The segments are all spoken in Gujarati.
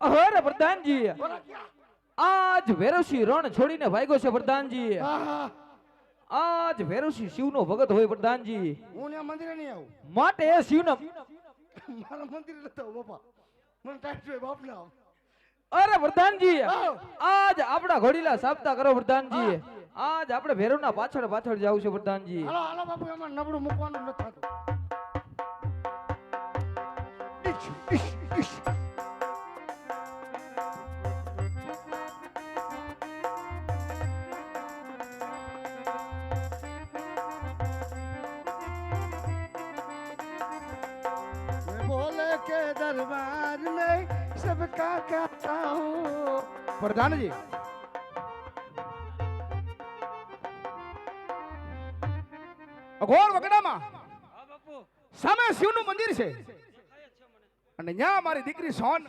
અરે પ્રધાનજી. આજ વેરોશી રણ છોડીને ભાગ્યો છે પ્રધાનજી. આજ વેરસી શિવનો ભગત હોય પ્રધાનજી. હું ને મંદિરે નહીં આવું. માટે શિવના. મારા મંદિરે આવું બાપા. મને ટાઈમ જોઈએ બાપ ના અરે પ્રધાનજી આજ આપણા ઘોડીલા સાબતા કરો પ્રધાનજી. આજ આપણે ભેરવના પાછળ પાછળ જાવ છે પ્રધાનજી. હાલો હાલો બાપુ એમાં નબળું મૂકવાનું નથી થતું. के दरबार में सबका कहता हूँ प्रधान जी અઘોર વગડામાં સામે શિવનું મંદિર છે અને ત્યાં મારી દીકરી સોન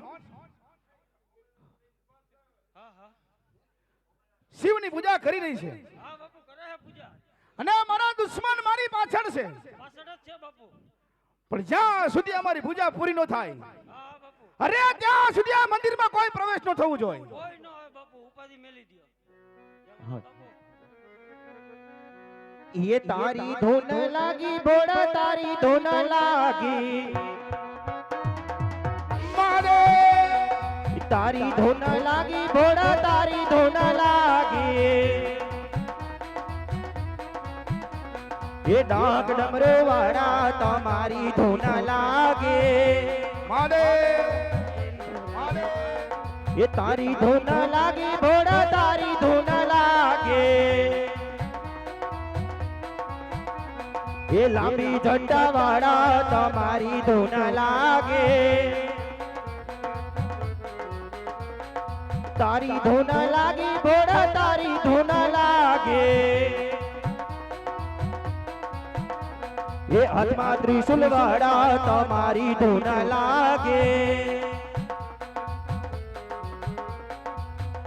શિવની પૂજા કરી રહી છે હા બાપુ કરે છે પૂજા અને મારા દુશ્મન મારી પાછળ છે પાછળ જ છે બાપુ પણ જ્યાં સુધી અમારી પૂજા પૂરી ન થાય હા બાપુ અરે ત્યાં સુધી આ મંદિરમાં કોઈ પ્રવેશ ન થવું જોઈએ કોઈ ન હોય બાપુ ઉપાધિ મેલી દ્યો હા. બાપુ ये तारी धुन लागी भोड़ा तारी धुन लागी મારે तारी धुन लागी भोड़ा तारी धुन लागी એ ડાક ડમરો વાળા તમારી ધૂન લાગે. મારે એ તારી ધૂન લાગે ભોળા તારી ધૂન લાગે. એ લાંબી ઝંડા વાળા તમારી ધૂન લાગે. તારી ધૂન લાગે ભોળા તારી ધૂન લાગે. એ હાથમાં ત્રિશુલ વાળા તમારી ધૂન લાગે.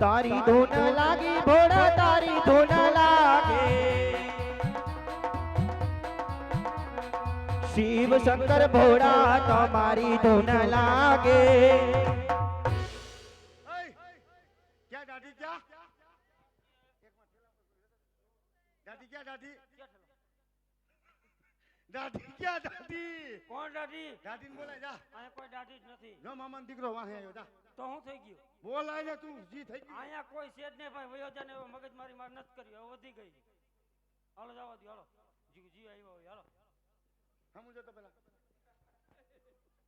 તારી ધૂન લાગી, ભોળા, તારી ધૂન લાગે. શિવ શંકર, ભોળા, તમારી ધૂન લાગે. દાદી ક્યાં દાઢી? દાઢી ક્યાં દાદી કોણ દાદી દાઢીને બોલાય જા. અહીંયા કોઈ દાદી જ નથી. જો મામાનો દીકરો વાહે આવ્યો જા. તો હું થઈ ગયું? બોલાય ને તું જી થઈ ગયો. અહીંયા કોઈ છે જ નહીં ભાઈ વયો જાને હવે મગજ મારી માર નથી કર્યો હવે વધી ગઈ. હાલો જાવ દી હાલો. જી જી આવ્યો હોય હાલો. સમજો જતો પેલા.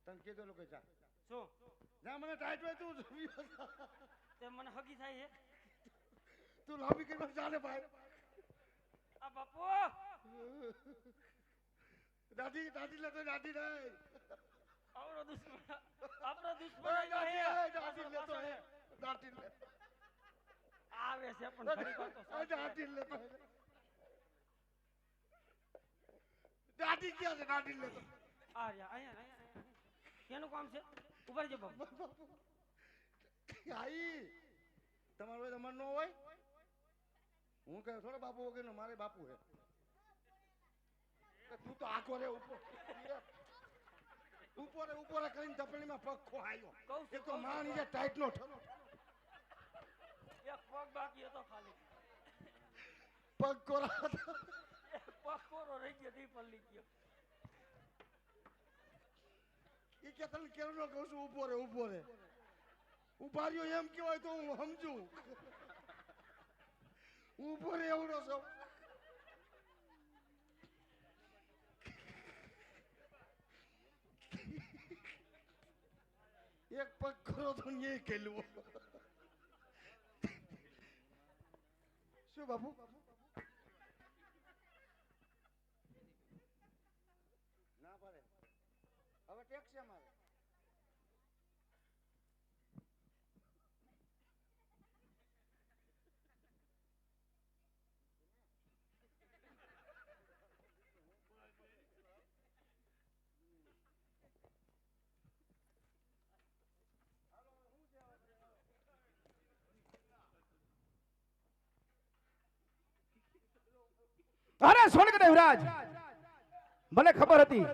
તને કીધું લોકો જા. શું? જા મને ટાઈટ હોય તું તે મને હગી થાય છે તું લાંબી કરવા ચાલે ભાઈ. આ બાપુ! દાઢી દાઢી લેતો દાદી નહીં આવડો દુશ્મન આપણો દુશ્મન દાઢી લેતો હે દાઢી લે આવે છે પણ દાઢી લેતો દાઢી ક્યાં છે? દાઢી લેતો આ રહ્યા અહીંયા અહીંયા. કેનું કામ છે? ઉપર જો બાપુ. આઈ તમારો તમારો ન હોય? હું કહે થોડો બાપુ વગરનો મારે બાપુ હે કે તું તો આખો રે ઉપર. ઉપરે ઉપરે કરીને તપેલીમાં પગ ખોહાયો. એ તો માણી જે ટાઈટ નો ઠરો એક પગ બાકી હતો ખાલી. પગ કોરા પગ કોરો રહી ગયો દી પલ્લી ગયો એ કે તને કેરનો કહું છું ઊભો રે ઊભો રે. ઊભા રહ્યો એમ કહેવાય તો હું સમજુ. ઊભો રે એવડો છો એક પગ તો ન્યાય કેલવો શું બાપુ? ના પડે. હવે ટેક્સી છે અરે સોનક દેવરાજ મને ખબર હતી.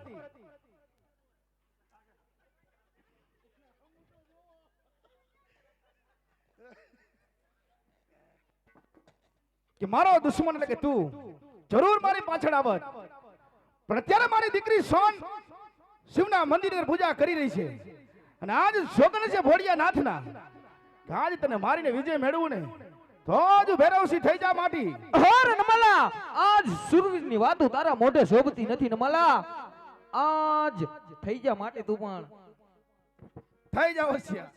કે મારો દુશ્મન એટલે કે તું. જરૂર મારી પાછળ આવત. પણ અત્યારે મારી દીકરી સોન શિવના મંદિરની પૂજા કરી રહી છે. અને આજ સોગન છે ભોળિયા નાથના આજ તને મારીને વિજય મેળવું ને. તો જ ભેરવસી થઈ જા માટી. હર નમલા આજ સુરવીરની વાતો તારા મોઢે શોભતી નથી નમલા. આજ થઈ જા માટે તું પણ. થઈ જા હોશિયાર.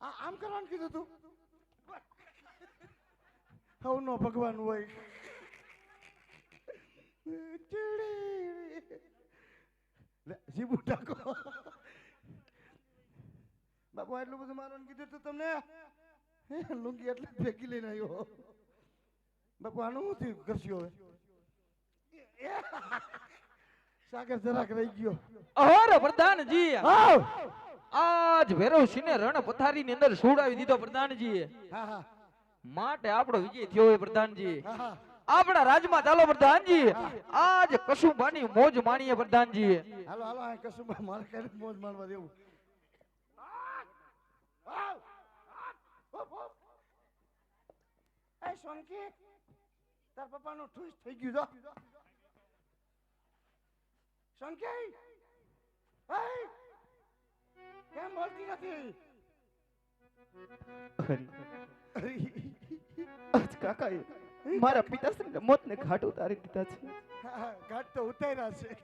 આમ કરવાનું કીધું તું? હવ નો ભગવાન હોય. લે, ટાકો બાપુ એટલું બધું મારવાનું કીધું તું તમને? લુંગી એટલે ફેંકી લઈને આવ્યો. બાપુ આનું શું થયું? ઘસ્યો હવે. સાગર જરાક રહી ગયો. અહોર પ્રધાનજી. આવ! આજ ભેરવસિંહને રણ પથારીની અંદર સુવડાવી દીધો પ્રધાનજી હા હા. માટે આપણો વિજય થયો હોય પ્રધાનજી. આપણા રાજમાં ચાલો પ્રધાનજી. આજ કશુંબાની મોજ માણીએ પ્રધાનજી હાલો હાલો આ કશું બા- મારે કઈ મોજ માણવા દેવું. એ સોનકી તાર પપ્પાનું ઠૂસ થઈ ગયું એ કેમ બોલતી નથી? આજ કાકાએ મારા પિતાશ્રીના મોતને ઘાટ ઉતારી દીધા છે. હા, હા, ઘાટ તો ઉતાર્યા છે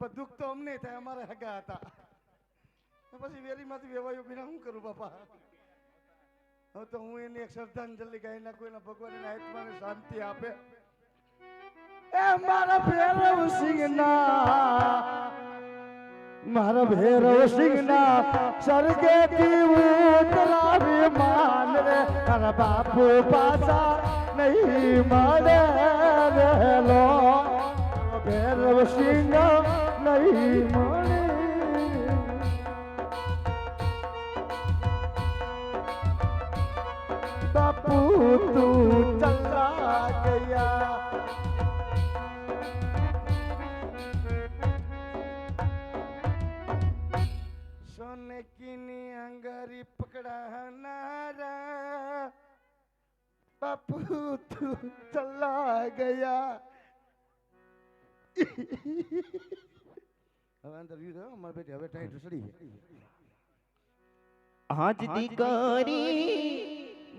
પણ દુઃખ તો અમને થાય અમારે હગા હતા. પછી વેરીમાંથી વેવાયો વિના શું કરું બાપા? હવે તો હું એની એક શ્રદ્ધાંજલિ ગાયના નાખું ભગવાન એના આત્માને શાંતિ આપે. એ મારા ભૈરવ સિંહના, મારા ભૈરવ સિંહના સ્વર્ગેથી ઉતરાવી માન રે. તારા બાપુ પાસા નહીં મળે રહેલો ભૈરવ સિંહ નહીં મળે. બાપુ, તું ચલા ગયા. સોને કીની અંગારી પકડાનારા. બાપુ તું ચલા ગયા. હવે અંદર વ્યૂ થયો મારી બેટી હવે ટાઈટ સડી આજ દીકરી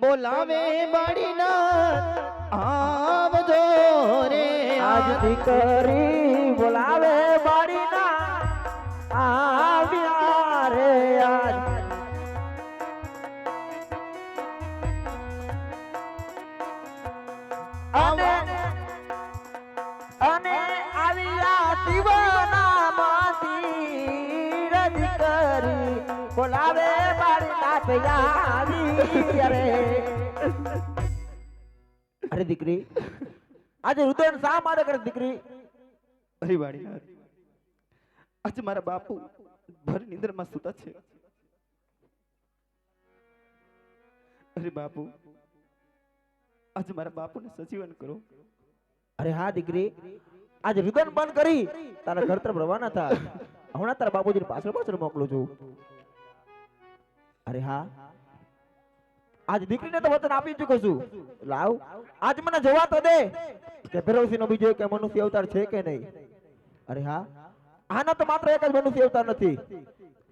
બોલાવે બાળીના આવજો રે આજ દીકરી બોલાવે અને અને આવ્યા શિવના રજ કરી બોલાવે મારી આવી અરે. અરે દીકરી, આજે રુદન શા માટે કરે દીકરી? અરે વાડી આજે મારા બાપુ ભર નિંદ્રમાં સૂતા છે. અરે બાપુ આજે મારા બાપુને સજીવન કરો. અરે હા દીકરી, આજે રુદન બંધ કરી, તારા ઘર તરફ રવાના થા. હમણાં તારા બાપુજીને પાછળ પાછળ મોકલું છું. અરે હા, આજ દીકરીને તો વચન આપી ચૂક્યો છું. લાવ, આજ મને જોવા તો દે. કે ભેરવસિંહ નો બીજો કે મનુષ્ય અવતાર છે કે નહીં? અરે હા, આનો તો માત્ર એક જ મનુષ્ય અવતાર નથી.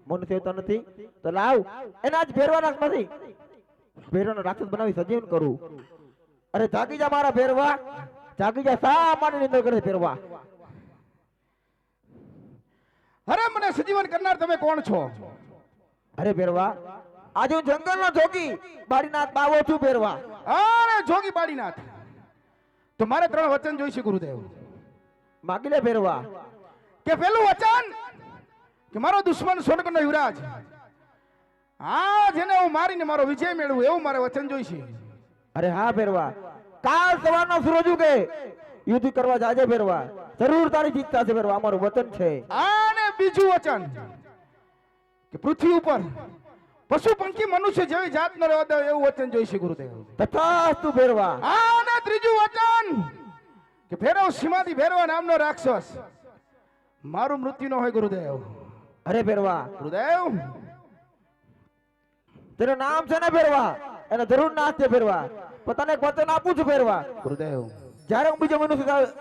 મનુષ્ય અવતાર નથી? તો લાવ, એને આજ ભેરવાના નથી. ભેરવાનો રાક્ષસ બનાવી સજીવન કરું. અરે જાગી જા મારા ભેરવા. જાગી જા સા માટે નિંદર કરે ફેરવા ભેરવા. અરે મને સજીવન કરનાર તમે કોણ છો? અરે ભેરવા આજે હું જંગલનો જોગી બાડીનાથ બાવો છું ભેરવા. અરે જોગી બાડીનાથ તો મારે ત્રણ વચન જોઈશે ગુરુદેવ. માગી લે ભેરવા. કે પેલું વચન? કે મારો દુશ્મન સ્વર્ગનો યુવરાજ. આ જેને હું મારીને મારો વિજય મેળવું એવું મારે વચન જોઈશે. અરે હા ભેરવા કાલ સવારનો સૂરજ ઉગે. યુદ્ધ કરવા જાજે ભેરવા જરૂર તારી જીતતા છે ભેરવા અમારું વચન છે. અને બીજું વચન કે પૃથ્વી ઉપર પશુ પંખી મનુષ્ય જેવી જાત ન રહેવા દે એવું વચન જોઈશે ગુરુદેવ. તથાસ્તુ ભેરવા અને ત્રીજું વચન કે ભેરવ સીમાથી ભેરવા નામનો રાક્ષસ. મારું મૃત્યુ ન હોય ગુરુદેવ. અરે ભેરવા ગુરુદેવ. તેનું નામ છે ને ભેરવા એને જરૂર નાશ છે ભેરવા પોતાને એક વચન આપું છું પહેરવા ગુરુદેવ. જ્યારે હું બીજો મનુષ્ય ધા-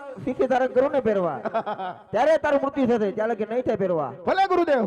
ધારણ કરું ને પહેરવા ત્યારે તારું મૃત્યુ થશે ત્યારે કે નહીં થાય પહેરવા ભલે ગુરુદેવ.